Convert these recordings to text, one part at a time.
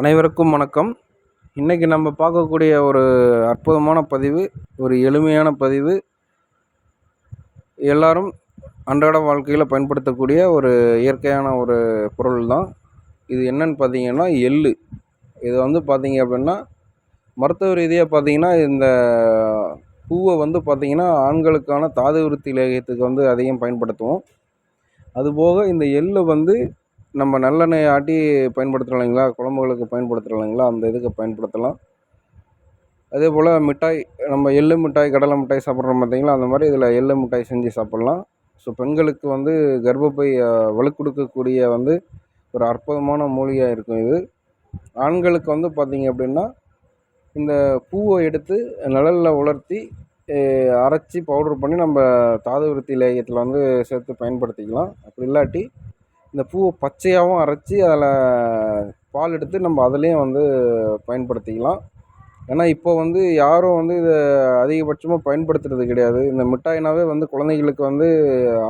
அனைவருக்கும் வணக்கம். இன்றைக்கி நம்ம பார்க்கக்கூடிய ஒரு அற்புதமான பதிவு ஒரு எளிமையான பதிவு எல்லாரும் அன்றாட வாழ்க்கையில் பயன்படுத்தக்கூடிய ஒரு இயற்கையான ஒரு பொருள் தான் இது என்னன்னு பார்த்தீங்கன்னா எள்ளு. இது வந்து பார்த்தீங்க அப்படின்னா மருத்துவ ரீதியாக பார்த்தீங்கன்னா இந்த பூவை வந்து பார்த்திங்கன்னா ஆண்களுக்கான தாது விருத்தி லேகியத்துக்கு வந்து அதிகம் பயன்படுத்துவோம். அதுபோக இந்த எள்ளு வந்து நம்ம நல்லெண்ணெய் ஆட்டி பயன்படுத்துகிறோம் இல்லைங்களா? குழம்புகளுக்கு பயன்படுத்துகிறோம் இல்லைங்களா? அந்த இதுக்கு பயன்படுத்தலாம். அதே போல் மிட்டாய் நம்ம எள்ளு மிட்டாய் கடலை மிட்டாய் சாப்பிட்றோம் பார்த்தீங்களா? அந்த மாதிரி இதில் எள்ளு மிட்டாய் செஞ்சு சாப்பிட்லாம். ஸோ பெண்களுக்கு வந்து கர்ப்பப்பை வலுக்கொடுக்கக்கூடிய வந்து ஒரு அற்புதமான மூலிகையாக இருக்கும் இது. ஆண்களுக்கு வந்து பார்த்திங்க அப்படின்னா இந்த பூவை எடுத்து நிழலில் உலர்த்தி அரைச்சி பவுடர் பண்ணி நம்ம தாது விருத்தி லேகியத்தில் வந்து சேர்த்து பயன்படுத்திக்கலாம். அப்படி இல்லாட்டி இந்த பூவை பச்சையாகவும் அரைச்சி அதில் பால் எடுத்து நம்ம அதுலேயும் வந்து பயன்படுத்திக்கலாம். ஏன்னா இப்போ வந்து யாரும் வந்து இதை அதிகபட்சமாக பயன்படுத்துகிறது கிடையாது. இந்த மிட்டாய்னாவே வந்து குழந்தைகளுக்கு வந்து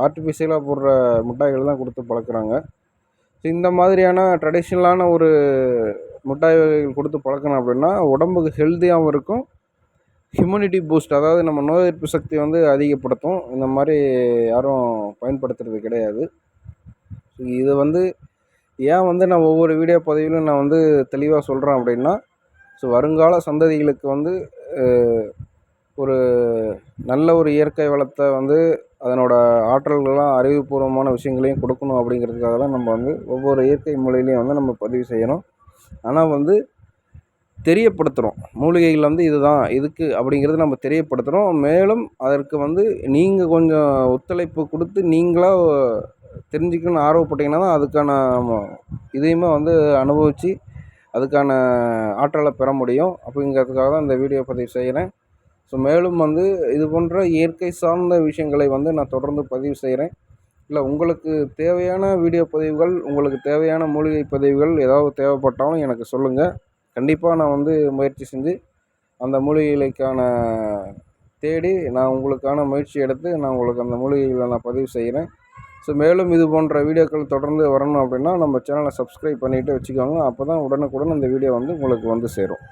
ஆர்டிஃபிஷியலாக போடுற மிட்டாய்கள் தான் கொடுத்து பழக்கிறாங்க. ஸோ இந்த மாதிரியான ட்ரெடிஷ்னலான ஒரு மிட்டாய் வகைகள் கொடுத்து பழக்கணும் அப்படின்னா உடம்புக்கு ஹெல்த்தியாகவும் இருக்கும். ஹியூமனிட்டி பூஸ்ட் அதாவது நம்ம நோய் எதிர்ப்பு சக்தி வந்து அதிகப்படுத்தும். இந்த மாதிரி யாரும் பயன்படுத்துகிறது கிடையாது. இது வந்து ஏன் வந்து நான் ஒவ்வொரு வீடியோ பதிவிலும் நான் வந்து தெளிவாக சொல்கிறேன் அப்படின்னா ஸோ வருங்கால சந்ததிகளுக்கு வந்து ஒரு நல்ல ஒரு இயற்கை வளத்தை வந்து அதனோடய ஆற்றல்கள்லாம் அறிவுபூர்வமான விஷயங்களையும் கொடுக்கணும் அப்படிங்கிறதுக்காக தான் நம்ம வந்து ஒவ்வொரு இயற்கை மொழியிலையும் வந்து நம்ம பதிவு செய்யணும். ஆனால் வந்து தெரியப்படுத்துகிறோம் மூலிகைகள் வந்து இதுதான் இதுக்கு அப்படிங்கிறது நம்ம தெரியப்படுத்துகிறோம் மேலும் அதற்கு வந்து நீங்கள் கொஞ்சம் ஒத்துழைப்பு கொடுத்து நீங்களாக தெரிஞ்சுக்கணுன்னு ஆர்வப்பட்டீங்கன்னா தான் அதுக்கான இதையுமே வந்து அனுபவித்து அதுக்கான ஆற்றலை பெற முடியும். அப்படிங்கிறதுக்காக தான் இந்த வீடியோ பதிவு செய்கிறேன். ஸோ மேலும் வந்து இது போன்ற இயற்கை சார்ந்த விஷயங்களை வந்து நான் தொடர்ந்து பதிவு செய்கிறேன். இல்லை உங்களுக்கு தேவையான வீடியோ பதிவுகள் உங்களுக்கு தேவையான மூலிகை பதிவுகள் ஏதாவது தேவைப்பட்டாலும் எனக்கு சொல்லுங்கள் கண்டிப்பாக நான் வந்து முயற்சி செஞ்சு அந்த மூலிகைகளுக்கான தேடி நான் உங்களுக்கான முயற்சி எடுத்து நான் உங்களுக்கு அந்த மூலிகைகளை நான் பதிவு செய்கிறேன். ஸோ மேலும் இது போன்ற வீடியோக்கள் தொடர்ந்து வரணும் அப்படின்னா நம்ம சேனலை சப்ஸ்கிரைப் பண்ணிவிட்டு வச்சுக்கோங்க. அப்போ தான் உடனுக்குடன் இந்த வீடியோ வந்து உங்களுக்கு வந்து சேரும்.